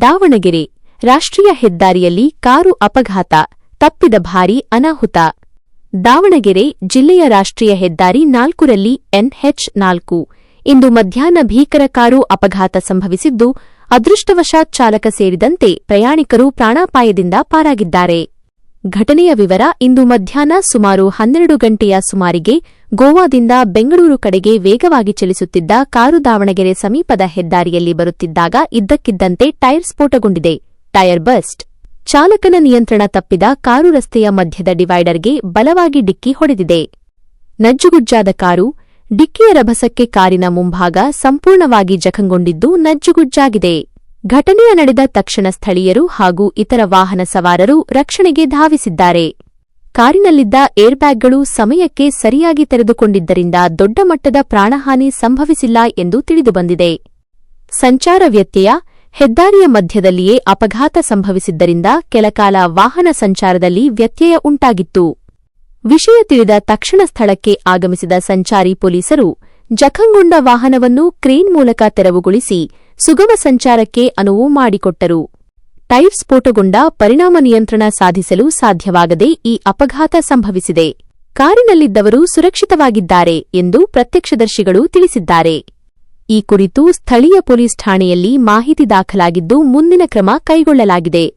ದಾವಣಗೆರೆ ರಾಷ್ಟ್ರೀಯ ಹೆದ್ದಾರಿಯಲ್ಲಿ ಕಾರು ಅಪಘಾತ, ತಪ್ಪಿದ ಭಾರೀ ಅನಾಹುತ. ದಾವಣಗೆರೆ ಜಿಲ್ಲೆಯ ರಾಷ್ಟ್ರೀಯ ಹೆದ್ದಾರಿ ನಾಲ್ಕರಲ್ಲಿ ಎನ್ಎಚ್ ನಾಲ್ಕು. ಇಂದು ಮಧ್ಯಾಹ್ನ ಭೀಕರ ಕಾರು ಅಪಘಾತ ಸಂಭವಿಸಿದ್ದು, ಅದೃಷ್ಟವಶಾತ್ ಚಾಲಕ ಸೇರಿದಂತೆ ಪ್ರಯಾಣಿಕರು ಪ್ರಾಣಾಪಾಯದಿಂದ ಪಾರಾಗಿದ್ದಾರೆ. ಘಟನೆಯ ವಿವರ ಇಂದು ಮಧ್ಯಾಹ್ನ ಸುಮಾರು ಹನ್ನೆರಡು ಗಂಟೆಯ ಸುಮಾರಿಗೆ ಗೋವಾದಿಂದ ಬೆಂಗಳೂರು ಕಡೆಗೆ ವೇಗವಾಗಿ ಚಲಿಸುತ್ತಿದ್ದ ಕಾರು ದಾವಣಗೆರೆ ಸಮೀಪದ ಹೆದ್ದಾರಿಯಲ್ಲಿ ಬರುತ್ತಿದ್ದಾಗ ಇದ್ದಕ್ಕಿದ್ದಂತೆ ಟೈರ್ ಸ್ಫೋಟಗೊಂಡಿದೆ. ಟೈರ್ ಬಸ್ಟ್ ಚಾಲಕನ ನಿಯಂತ್ರಣ ತಪ್ಪಿದ ಕಾರು ರಸ್ತೆಯ ಮಧ್ಯದ ಡಿವೈಡರ್ಗೆ ಬಲವಾಗಿ ಡಿಕ್ಕಿ ಹೊಡೆದಿದೆ. ನಜ್ಜುಗುಜ್ಜಾದ ಕಾರು, ಡಿಕ್ಕಿಯ ರಭಸಕ್ಕೆ ಕಾರಿನ ಮುಂಭಾಗ ಸಂಪೂರ್ಣವಾಗಿ ಜಖಂಗೊಂಡಿದ್ದು ನಜ್ಜುಗುಜ್ಜಾಗಿದೆ. ಘಟನೆಯ ನಡೆದ ತಕ್ಷಣ ಸ್ಥಳೀಯರು ಹಾಗೂ ಇತರ ವಾಹನ ಸವಾರರು ರಕ್ಷಣೆಗೆ ಧಾವಿಸಿದ್ದಾರೆ. ಕಾರಿನಲ್ಲಿದ್ದ ಏರ್ಬ್ಯಾಗ್ಗಳು ಸಮಯಕ್ಕೆ ಸರಿಯಾಗಿ ತೆರೆದುಕೊಂಡಿದ್ದರಿಂದ ದೊಡ್ಡ ಮಟ್ಟದ ಪ್ರಾಣಹಾನಿ ಸಂಭವಿಸಿಲ್ಲ ಎಂದು ತಿಳಿದುಬಂದಿದೆ. ಸಂಚಾರ ವ್ಯತ್ಯಯ, ಹೆದ್ದಾರಿಯ ಮಧ್ಯದಲ್ಲಿಯೇ ಅಪಘಾತ ಸಂಭವಿಸಿದ್ದರಿಂದ ಕೆಲಕಾಲ ವಾಹನ ಸಂಚಾರದಲ್ಲಿ ವ್ಯತ್ಯಯ ಉಂಟಾಗಿತ್ತು. ವಿಷಯ ತಿಳಿದ ತಕ್ಷಣ ಸ್ಥಳಕ್ಕೆ ಆಗಮಿಸಿದ ಸಂಚಾರಿ ಪೊಲೀಸರು ಜಖಂಗೊಂಡ ವಾಹನವನ್ನು ಕ್ರೇನ್ ಮೂಲಕ ತೆರವುಗೊಳಿಸಿ ಸುಗಮ ಸಂಚಾರಕ್ಕೆ ಅನುವು ಮಾಡಿಕೊಟ್ಟರು. ಟೈರ್ ಸ್ಫೋಟಗೊಂಡ ಪರಿಣಾಮ ನಿಯಂತ್ರಣ ಸಾಧಿಸಲು ಸಾಧ್ಯವಾಗದೆ ಈ ಅಪಘಾತ ಸಂಭವಿಸಿದೆ. ಕಾರಿನಲ್ಲಿದ್ದವರು ಸುರಕ್ಷಿತವಾಗಿದ್ದಾರೆ ಎಂದು ಪ್ರತ್ಯಕ್ಷದರ್ಶಿಗಳು ತಿಳಿಸಿದ್ದಾರೆ. ಈ ಕುರಿತು ಸ್ಥಳೀಯ ಪೊಲೀಸ್ ಠಾಣೆಯಲ್ಲಿ ಮಾಹಿತಿ ದಾಖಲಾಗಿದ್ದು ಮುಂದಿನ ಕ್ರಮ ಕೈಗೊಳ್ಳಲಾಗಿದೆ.